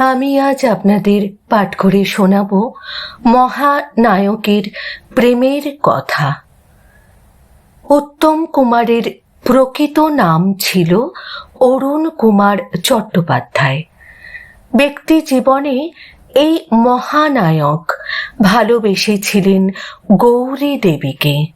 আমি আজ আপনাদের পাঠ করে শোনাব মহানায়কের প্রেমের কথা। উত্তম কুমারের প্রকৃত নাম ছিল অরুণ কুমার চট্টোপাধ্যায়। ব্যক্তি জীবনে এই মহানায়ক ভালোবেসেছিলেন গৌরী দেবীকে।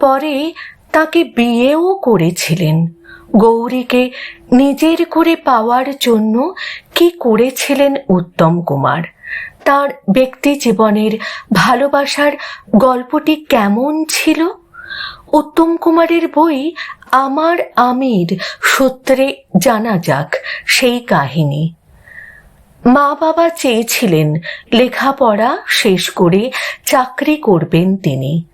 পরে তাকে বিয়েও করেছিলেন। গৌরীকে নিজের করে পাওয়ার জন্য কি করেছিলেন উত্তম কুমার? তার ব্যক্তি জীবনের ভালোবাসার গল্পটি কেমন ছিল? উত্তম কুমারের বই আমার আমির সূত্রে জানা যাক সেই কাহিনী। মা বাবা চেয়েছিলেন লেখাপড়া শেষ করে চাকরি করবেন তিনি।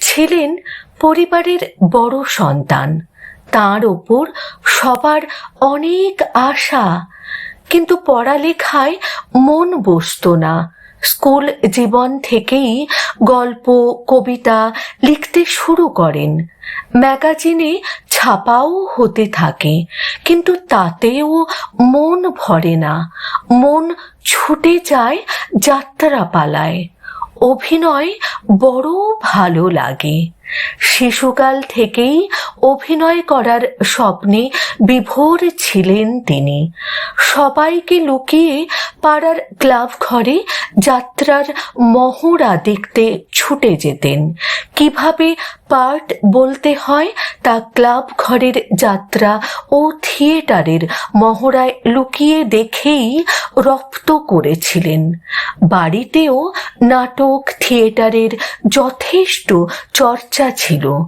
ছিলেন পরিবারের বড় সন্তান। তার ওপর সবার অনেক আশা। কিন্তু পড়ালেখায় মন বসত না। স্কুল জীবন থেকেই গল্প, কবিতা লিখতে শুরু করেন। ম্যাগাজিনে ছাপাও হতে থাকে, কিন্তু তাতেও মন ভরে না। মন ছুটে যায় যাত্রা পালায় অভিনয় বড় ভালো লাগে। শিশুকাল থেকেই অভিনয় করার স্বপ্নে বিভোর ছিলেন তিনি। সবাইকে লুকিয়ে পাড়ার ক্লাব ঘরে যাত্রার মহড়া দেখতে ছুটে যেতেন। কীভাবে পার্ট বলতে হয়, তা ক্লাব ঘরের যাত্রা ও থিয়েটারের মহড়ায় লুকিয়ে দেখেই রপ্ত করেছিলেন। বাড়িতেও নাটক, থিয়েটারের যথেষ্ট চর্চা ছিল।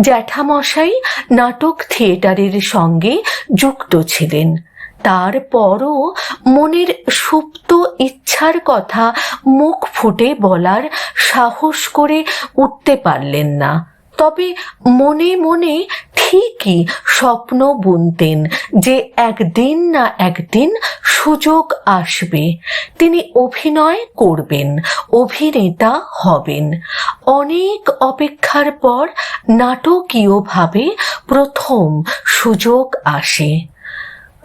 জ্যাঠামশাই নাটক থিয়েটারের সঙ্গে যুক্ত ছিলেন। তারপরও মনের সুপ্ত ইচ্ছার কথা মুখ ফুটে বলার সাহস করে উঠতে পারলেন না। তবে মনে মনে ঠিকই স্বপ্ন বুনতেন যে একদিন না একদিন সুযোগ আসবে। তিনি অভিনয় করবেন, অভিনেতা হবেন। অনেক অপেক্ষার পর নাটকীয়ভাবে প্রথম সুযোগ আসে।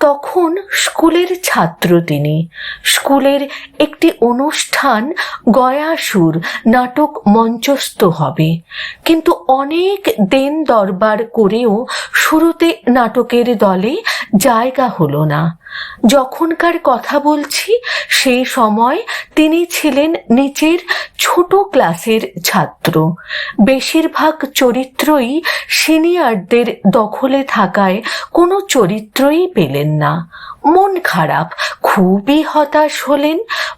তখন স্কুলের ছাত্র তিনি। স্কুলের একটি অনুষ্ঠান গয়াসুর নাটক মঞ্চস্থ হবে। কিন্তু অনেক দেন দরবার করেও শুরুতে নাটকের দলে জায়গা হলো না। যখনকার কথা বলছি সেই সময় তিনি ছিলেন নিচের ছোট ক্লাসের ছাত্র। বেশিরভাগ চরিত্রই সিনিয়রদের দখলে থাকায় কোনো চরিত্রই পেলেন না। মন খারাপ, খুবই হতাশ হলেন,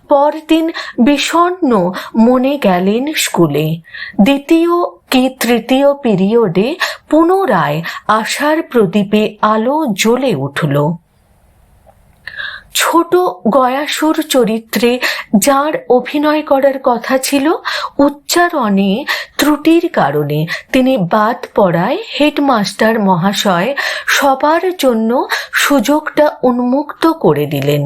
পরদিন বিষণ্ন মনে গেলেন স্কুলে। দ্বিতীয় কি তৃতীয় পিরিয়ডে পুনরায় আশার প্রদীপে আলো জ্বলে উঠল। ছোট গয়াসুর চরিত্রে যার অভিনয় করার কথা ছিল উচ্চারণে ত্রুটির কারণে। তিনি বাদ পড়ায় হেডমাস্টার মহাশয় সবার জন্য সুযোগটা উন্মুক্ত করে দিলেন।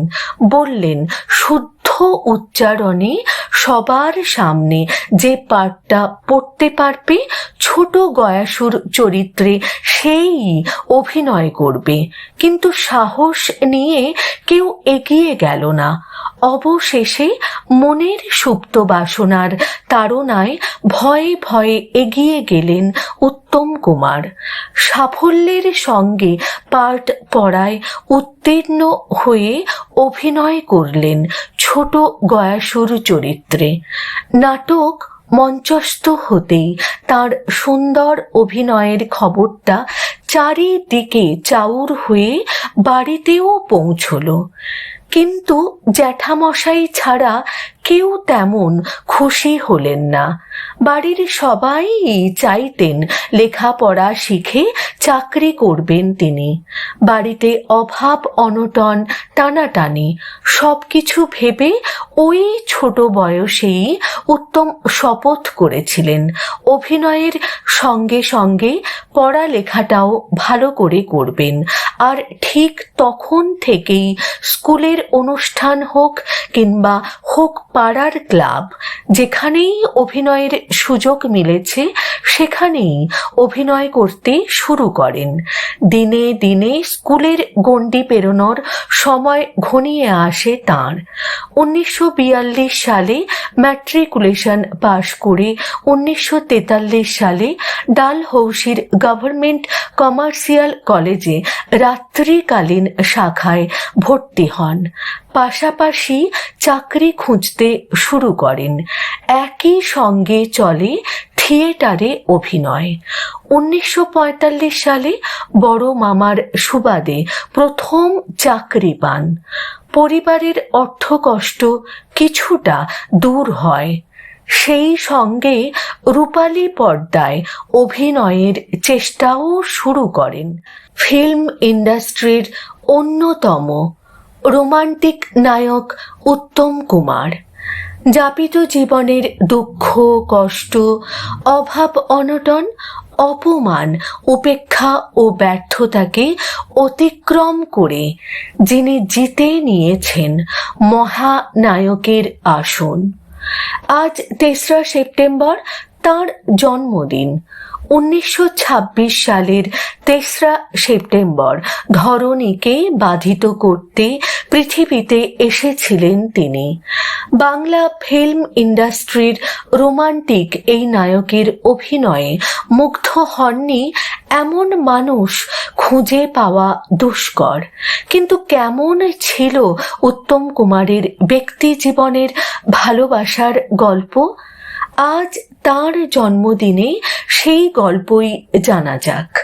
বললেন, শুদ্ধ উচ্চারণে সবার সামনে যে পাঠটা পড়তে পারবে, ছোট গয়াসুর চরিত্রে সেই অভিনয় করবে। কিন্তু সাহস নিয়ে কেউ এগিয়ে গেল না। অবশেষে মনের সুপ্ত বাসনার তাড়নায় ভয়ে ভয়ে এগিয়ে গেলেন উত্তম কুমার। সাফল্যের সঙ্গে পার্ট পড়ায় উত্তীর্ণ হয়ে অভিনয় করলেন ছোট গয়াসুর চরিত্রে। নাটক মঞ্চস্থ হতেই তার সুন্দর অভিনয়ের খবরটা চারিদিকে চাউর হয়ে বাড়িতেও পৌঁছল। কিন্তু জ্যাঠামশাই ছাড়া কেউ তেমন খুশি হলেন না। বাড়ির সবাই চাইতেন লেখাপড়া শিখে চাকরি করবেন তিনি। বাড়িতে অভাব, অনটন, টানাটানি সব কিছু ভেবে ওই ছোট বয়সেই উত্তম শপথ করেছিলেন। অভিনয়ের সঙ্গে সঙ্গে পড়ালেখাটাও ভালো করে করবেন। আর ঠিক তখন থেকেই স্কুলের অনুষ্ঠান হোক কিংবা হোক পাড়ার ক্লাব যেখানেই অভিনয়ের সুযোগ মিলেছে, সেখানেই অভিনয় করতে শুরু করেন। দিনে দিনে স্কুলের গণ্ডি পেরোনোর সময় ঘনিয়ে আসে তাঁর। উনিশশো বিয়াল্লিশ সালে ম্যাট্রিকুলেশন পাশ করে উনিশশো তেতাল্লিশ সালে ডালহৌসির গভর্নমেন্ট কমার্শিয়াল কলেজে রাত্রিকালীন শাখায় ভর্তি হন। পাশাপাশি চাকরি খুঁজতে শুরু করেন। একই সঙ্গে চলে থিয়েটারে অভিনয়। উনিশশো পঁয়তাল্লিশ সালে বড় মামার সুবাদে প্রথম চাকরি পান। পরিবারের অর্থকষ্ট কিছুটা দূর হয়। সেই সঙ্গে রূপালী পর্দায় অভিনয়ের চেষ্টাও শুরু করেন। ফিল্ম ইন্ডাস্ট্রির অন্যতম রোমান্টিক নায়ক উত্তম কুমার। যাপিত জীবনের দুঃখ, কষ্ট, অভাব, অনটন, অপমান, উপেক্ষা ও ব্যর্থতাকে অতিক্রম করে যিনি জিতে নিয়েছেন মহানায়কের আসন। আজ তেসরা সেপ্টেম্বর তার জন্মদিন। উনিশশো ছাব্বিশ সালের তেসরা সেপ্টেম্বর ধরণীকে বাধিত করতে পৃথিবীতে এসেছিলেন তিনি। বাংলা ফিল্ম ইন্ডাস্ট্রির রোমান্টিক এই নায়কের অভিনয়ে মুগ্ধ হননি এমন মানুষ খুঁজে পাওয়া দুষ্কর। কিন্তু কেমন ছিল উত্তম কুমারের ব্যক্তি জীবনের ভালোবাসার গল্প? আজ তার জন্মদিনে সেই গল্পই জানা যাক।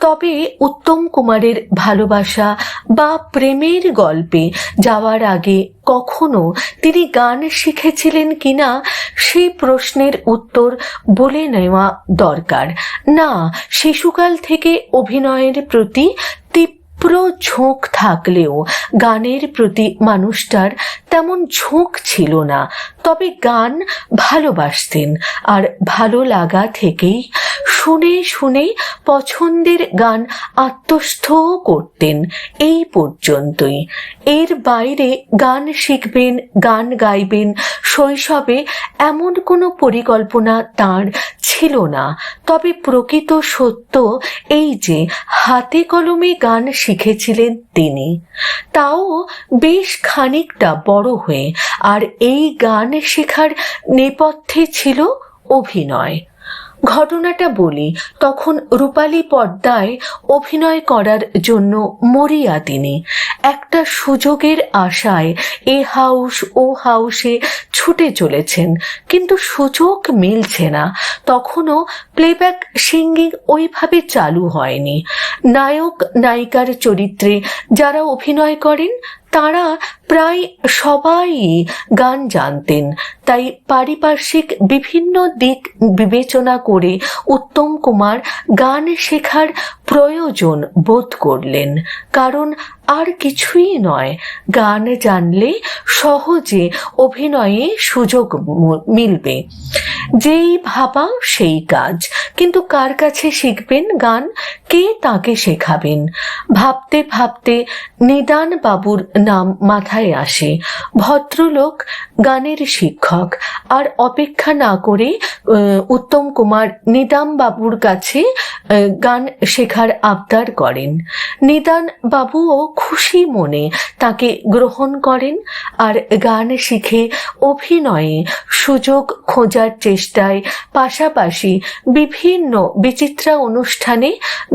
তবে উত্তম কুমারের ভালোবাসা বা প্রেমের গল্পে যাওয়ার আগে কখনো তিনি গান শিখেছিলেন কিনা সেই প্রশ্নের উত্তর বলে নেওয়া দরকার। না, শিশুকাল থেকে অভিনয়ের প্রতি তীব্র ঝোঁক থাকলেও গানের প্রতি মানুষটার তেমন ঝোঁক ছিল না, তবে গান ভালোবাসতেন আর ভালো লাগা থেকেই শুনে শুনে পছন্দের গান আত্মস্থ করতেন এই পর্যন্তই। এর বাইরে গান শিখবেন, গান গাইবেন, শৈশবে এমন কোনো পরিকল্পনা তার ছিল না। তবে প্রকৃত সত্য এই যে হাতে কলমে গান শিখেছিলেন তিনি। তাও বেশ খানিকটা বড় হয়ে, আর এই গান শেখার নেপথ্যে ছিল অভিনয়। ঘটনাটা বলি, তখন রূপালী পর্দায় অভিনয় করার জন্য মরিয়া তিনি। একটা সুযোগের আশায় এ হাউস, ও হাউসে ছুটে চলেছেন, কিন্তু সুযোগ মিলছে না। তখনও প্লেব্যাক সিঙ্গিং ওইভাবে চালু হয়নি। নায়ক, নায়িকার চরিত্রে যারা অভিনয় করেন তারা প্রায় সবাই গান জানতেন, তাই পারিপার্শ্বিক বিভিন্ন দিক বিবেচনা করে উত্তম কুমার গান শেখার প্রয়োজন বোধ করলেন। কারণ আর কিছুই নয়, গান জানলে সহজে অভিনয়ে সুযোগ মিলবে। যেই ভাবা সেই কাজ। কিন্তু কার কাছে শিখবেন গান? কে তাকে শেখাবেন? ভাবতে ভাবতে নিদান বাবুর নাম মাথায় আসে। ভদ্রলোক, গানের শিক্ষক। আর অপেক্ষা না করে উত্তম কুমার নিদাম বাবুর কাছে গান শেখার আবদার করেন। নিদান বাবুও খুশি মনে তাকে গ্রহণ করেন আর গান শিখে অভিনয়ে সুযোগ খোঁজার চেষ্টায় পাশাপাশি বিভিন্ন বিচিত্রা অনুষ্ঠানে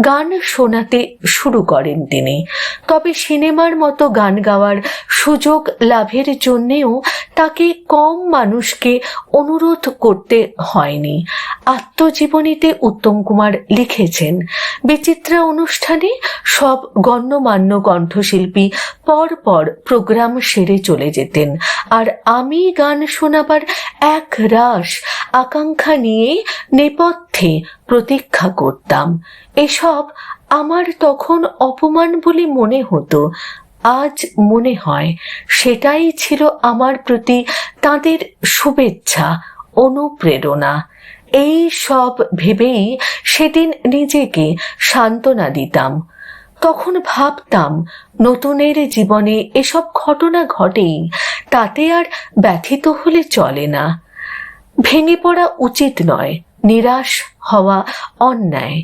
গান শোনাতে শুরু করেন তিনি। তবে সিনেমার মতো গান গাওয়ার সুযোগ লাভের জন্যেও তাকে কম মানুষকে অনুরোধ করতে হয়নি। আত্মজীবনীতে উত্তম কুমার লিখেছেন। বিচিত্রা অনুষ্ঠানে সব গণ্যমান্য কণ্ঠশিল্পী পর পর প্রোগ্রাম সেরে চলে যেতেন। আর আমি গান শোনাবার এক রাস আকাঙ্ক্ষা নিয়ে নেপথ্যে প্রতীক্ষা করতাম। এসব আমার তখন অপমান বলে মনে হতো। আজ মনে হয় সেটাই ছিল আমার প্রতি তাদের শুভেচ্ছা, অনুপ্রেরণা। এই সব ভেবেই সেদিন নিজেকে সান্ত্বনা দিতাম। তখন ভাবতাম, নতুনের জীবনে এসব ঘটনা ঘটেই তাতে আর ব্যথিত হলে চলে না। ভেঙে পড়া উচিত নয়, নিরাশ হওয়া অন্যায়।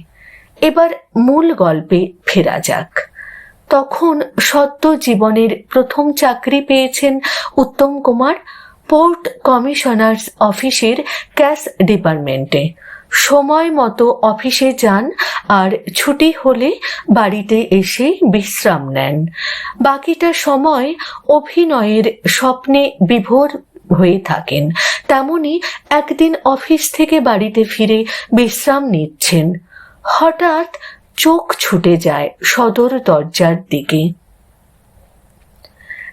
এবার মূল গল্পে ফেরা যাক। তখন সদ্য জীবনের প্রথম চাকরি পেয়েছেন উত্তম কুমার পোর্ট কমিশনার্স অফিসের ক্যাশ ডিপার্টমেন্টে। সময় মতো অফিসে যান আর ছুটি হলে বাড়িতে এসে বিশ্রাম নেন। বাকিটা সময় অভিনয়ের স্বপ্নে বিভোর হয়ে থাকেন। তেমনি একদিন অফিস থেকে বাড়িতে ফিরে বিশ্রাম নিচ্ছেন। হঠাৎ চোখ ছুটে যায় সদর দরজার দিকে।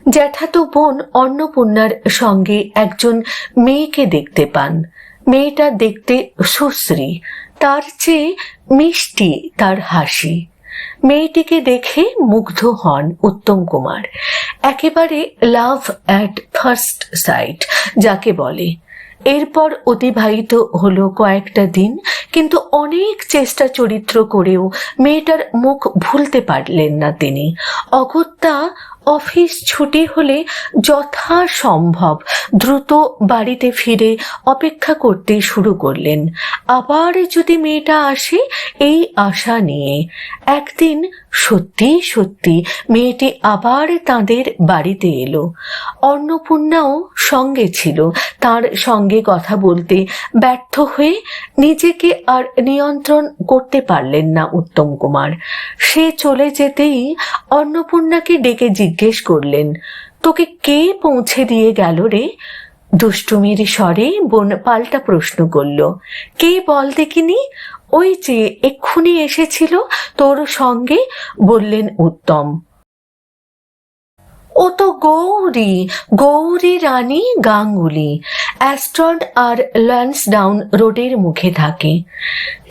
জ্যাঠাতো বোন অন্নপূর্ণার সঙ্গে একজন মেয়েকে দেখতে পান। মেয়েটা দেখতে সুশ্রী, তার চেয়ে মিষ্টি, তার হাসি। মেয়েটিকে দেখে মুগ্ধ হন উত্তম কুমার। একেবারে লাভ অ্যাট ফার্স্ট সাইট যাকে বলে। এরপর অতিবাহিত হলো কয়েকটা দিন, কিন্তু অনেক চেষ্টা চরিত্র করেও মেয়েটার মুখ ভুলতে পারলেন না তিনি। অগত্যা অফিস ছুটি হলে যথাসম্ভব দ্রুত বাড়িতে ফিরে অপেক্ষা করতে শুরু করলেন। আবার যদি মেয়েটা আসে, এই আশা নিয়ে। একদিন সত্যি সত্যি মেয়েটি আবার তাদের বাড়িতে এলো। অন্নপূর্ণাও সঙ্গে ছিল। তার সঙ্গে কথা বলতে ব্যর্থ হয়ে নিজেকে আর নিয়ন্ত্রণ করতে পারলেন না উত্তম কুমার। সে চলে যেতেই অন্নপূর্ণাকে ডেকে জিজ্ঞেস করলেন, তোকে কে পৌঁছে দিয়ে গেল রে? দুষ্টুমির স্বরে বোন পাল্টা প্রশ্ন করল, কে বল দেখিনি? ওই যে এক্ষুনি এসেছিল তোর সঙ্গে? বললেন উত্তম। ও তো গৌরী গৌরী রানী গাঙ্গুলি। অ্যাস্ট্রন আর ল্যান্সডাউন রোডের মুখে থাকে।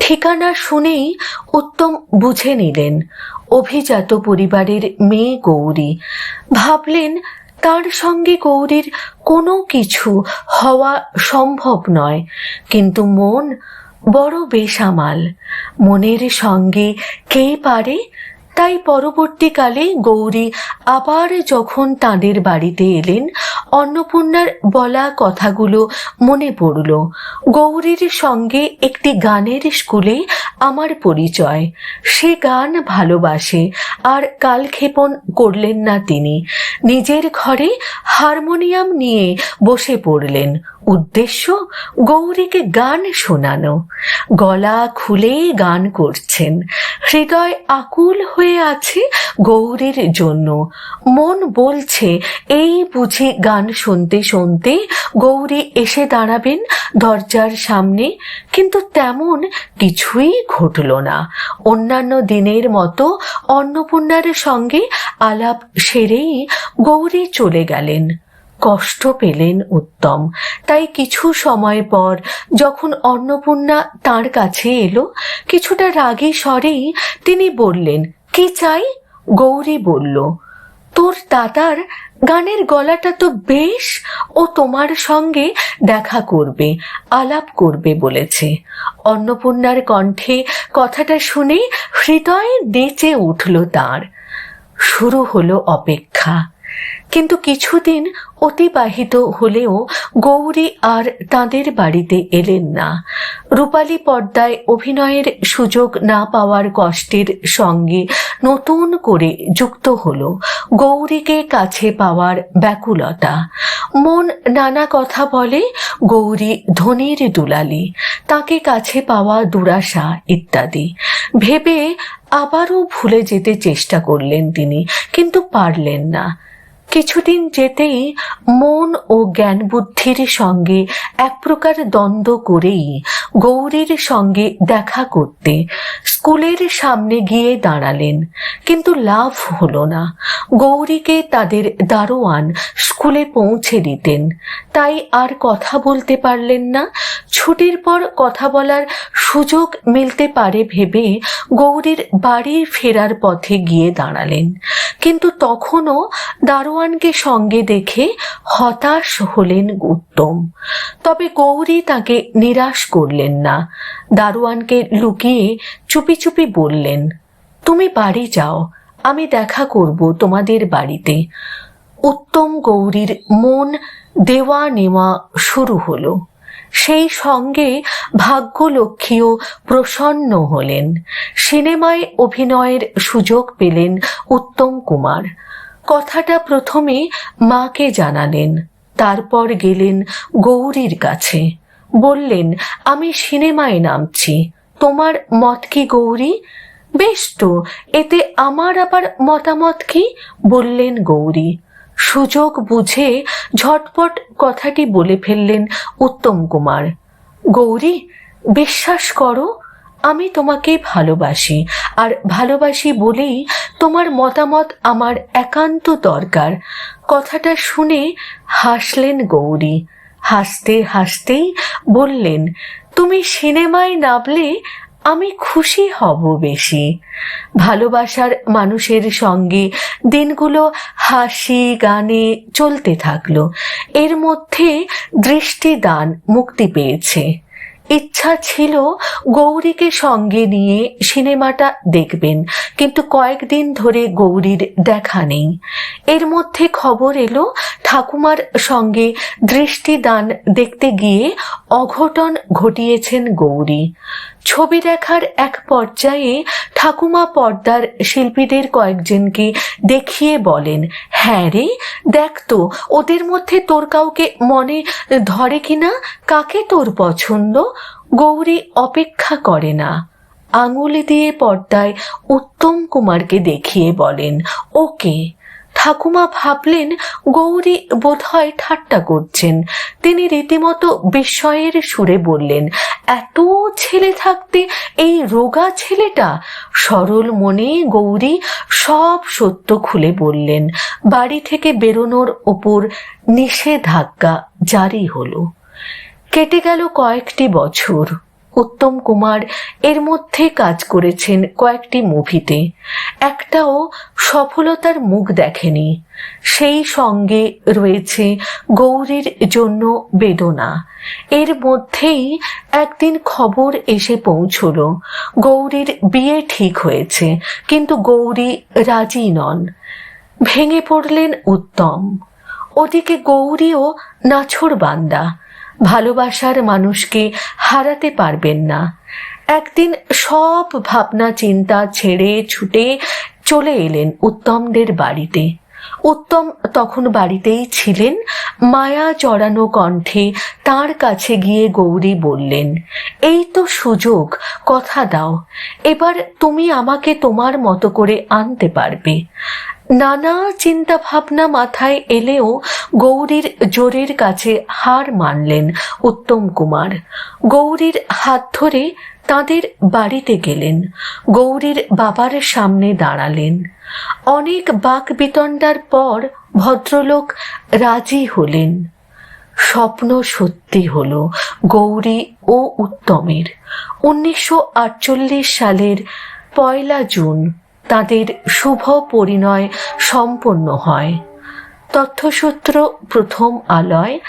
ঠিকানা শুনেই উত্তম বুঝে নিলেন, অভিজাত পরিবারের মেয়ে গৌরী। ভাবলেন তার সঙ্গে গৌরীর কোনো কিছু হওয়া সম্ভব নয়, কিন্তু মন বড় বেসামাল। মনের সঙ্গে কে পারে তাই পরবর্তীকালে গৌরী আবার যখন তাদের বাড়িতে এলেন, অন্নপূর্ণার বলা কথাগুলো মনে পড়ল। গৌরীর সঙ্গে একটি গানের স্কুলে আমার পরিচয়। সে গান ভালোবাসে আর কালক্ষেপণ করলেন না তিনি। নিজের ঘরে হারমোনিয়াম নিয়ে বসে পড়লেন। উদ্দেশ্য, গৌরীকে গান শোনানো। গলা খুলে গান করছেন। হৃদয় আকুল হয়ে আছে গৌরীর জন্য। মন বলছে, এই বুঝি গান শুনতে শুনতে গৌরী এসে দাঁড়াবেন দরজার সামনে। কিন্তু তেমন কিছুই ঘটল না। অন্যান্য দিনের মতো অন্নপূর্ণার সঙ্গে আলাপ সেরেই গৌরী চলে গেলেন। কষ্ট পেলেন উত্তম। তাই কিছু সময় পর যখন অন্নপূর্ণা তার কাছে এলো, কিছুটা রাগী স্বরেই তিনি বললেন, কি চাই? গৌরী বলল, তোর দাদার গানের গলাটা তো বেশ ও তোমার সঙ্গে দেখা করবে, আলাপ করবে, বলেছে। অন্নপূর্ণার কণ্ঠে কথাটা শুনে হৃদয় নেচে উঠল তার। শুরু হলো অপেক্ষা। কিন্তু কিছুদিন অতিবাহিত হলেও গৌরী আর তাদের বাড়িতে এলেন না। রূপালী পর্দায় অভিনয়ের সুযোগ না পাওয়ার কষ্টের সঙ্গে নতুন করে যুক্ত হলো। গৌরীকে কাছে পাওয়ার ব্যাকুলতা। মন নানা কথা বলে, গৌরী ধনির দুলালি, তাকে কাছে পাওয়া দুরাশা ইত্যাদি। ভেবে আবারও ভুলে যেতে চেষ্টা করলেন তিনি, কিন্তু পারলেন না। কিছুদিন যেতেই মন ও জ্ঞান বুদ্ধির সঙ্গে এক প্রকার দ্বন্দ্ব করেই গৌরীর সঙ্গে দেখা করতে স্কুলের সামনে গিয়ে দাঁড়ালেন। কিন্তু লাভ হলো না। গৌরীকে তাদের দারোয়ান স্কুলে পৌঁছে দিতেন। তাই আর কথা বলতে পারলেন না। ছুটির পর কথা বলার সুযোগ মিলতে পারে ভেবে গৌরীর বাড়ি ফেরার পথে গিয়ে দাঁড়ালেন। কিন্তু তখনও দারোয়ানকে সঙ্গে দেখে হতাশ হলেন উত্তম। তবে গৌরী তাকে নিরাশ করলেন না। দারোয়ানকে লুকিয়ে চুপি চুপি বললেন, তুমি বাড়ি যাও, আমি দেখা করব তোমাদের বাড়িতে। উত্তম গৌরীর মন দেওয়া নেওয়া শুরু হলো। সেই সঙ্গে ভাগ্যলক্ষ্মীও প্রসন্ন হলেন। সিনেমায় অভিনয়ের সুযোগ পেলেন উত্তম কুমার। কথাটা প্রথমে মাকে জানালেন, তারপর গেলেন গৌরীর কাছে। বললেন, আমি সিনেমায় নামছি। তোমার মত কি গৌরী? বেশ তো, এতে আমার আবার মতামত কি? বললেন গৌরী। সুযোগ বুঝে ঝটপট কথাটি বলে ফেললেন উত্তম কুমার। গৌরী, বিশ্বাস করো, আমি তোমাকে ভালোবাসি। আর ভালোবাসি বলেই তোমার মতামত আমার একান্ত দরকার। কথাটা শুনে হাসলেন গৌরী। হাসতে হাসতেই বললেন, তুমি সিনেমায় নামলে আমি খুশি হব বেশি। ভালোবাসার মানুষের সঙ্গে দিনগুলো হাসি, গানে চলতে থাকল। এর মধ্যে দৃষ্টিদান মুক্তি পেয়েছে। ইচ্ছা ছিল গৌরীকে সঙ্গে নিয়ে সিনেমাটা দেখবেন, কিন্তু কয়েকদিন ধরে গৌরীর দেখা নেই। এর মধ্যে খবর এলো, ঠাকুমার সঙ্গে দৃষ্টিদান দেখতে গিয়ে অঘটন ঘটিয়েছেন গৌরী। ছবি দেখার এক পর্যায়ে ঠাকুমা পর্দার শিল্পীদের কয়েকজনকে দেখিয়ে বলেন হ্যাঁ রে, দেখ তো, ওদের মধ্যে তোর কাউকে মনে ধরে কিনা? কাকে তোর পছন্দ? গৌরী অপেক্ষা করে না। আঙুলে দিয়ে পর্দায় উত্তম কুমারকে দেখিয়ে বলেন, ওকে। ঠাকুমা ভাবলেন, গৌরী বোধহয় ঠাট্টা করছেন। তিনি রীতিমতো বিস্ময়ের সুরে বললেন, এত ছেলে থাকতে এই রোগা ছেলেটা? সরল মনে গৌরী সব সত্য খুলে বললেন। বাড়ি থেকে বেরোনোর ওপর নিষেধাজ্ঞা জারি হলো। কেটে গেল কয়েকটি বছর। উত্তম কুমার এর মধ্যে কাজ করেছেন কয়েকটি মুভিতে। একটাও সফলতার মুখ দেখেনি। সেই সঙ্গে রয়েছে গৌরীর জন্য বেদনা। এর মধ্যেই একদিন খবর এসে পৌঁছল। গৌরীর বিয়ে ঠিক হয়েছে, কিন্তু গৌরী রাজি নন। ভেঙে পড়লেন উত্তম। ওদিকে গৌরীও নাছর বান্দা ভালোবাসার মানুষকে হারাতে পারবেন না। একদিন সব ভাবনা চিন্তা ছেড়ে ছুটে চলে এলেন উত্তমদের বাড়িতে। উত্তম তখন বাড়িতেই ছিলেন। মায়া জড়ানো কণ্ঠে তার কাছে গিয়ে গৌরী বললেন, এই তো সুযোগ, কথা দাও। এবার তুমি আমাকে তোমার মতো করে আনতে পারবে। নানা চিন্তা ভাবনা মাথায় এলেও গৌরীর জোরের কাছে হার মানলেন উত্তম কুমার। গৌরীর হাত ধরে তাদের বাড়িতে গেলেন। গৌরীর বাবার সামনে দাঁড়ালেন। অনেক বাক বিতণ্ডার পর ভদ্রলোক রাজি হলেন। স্বপ্ন সত্যি হলো গৌরী ও উত্তমের। উনিশশো আটচল্লিশ সালের পয়লা জুন তাদের শুভ পরিণয় সম্পন্ন হয়। তথ্যসূত্র প্রথম আলয়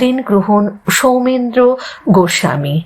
ঋণ গ্রহণ সৌমেন্দ্র গোস্বামী।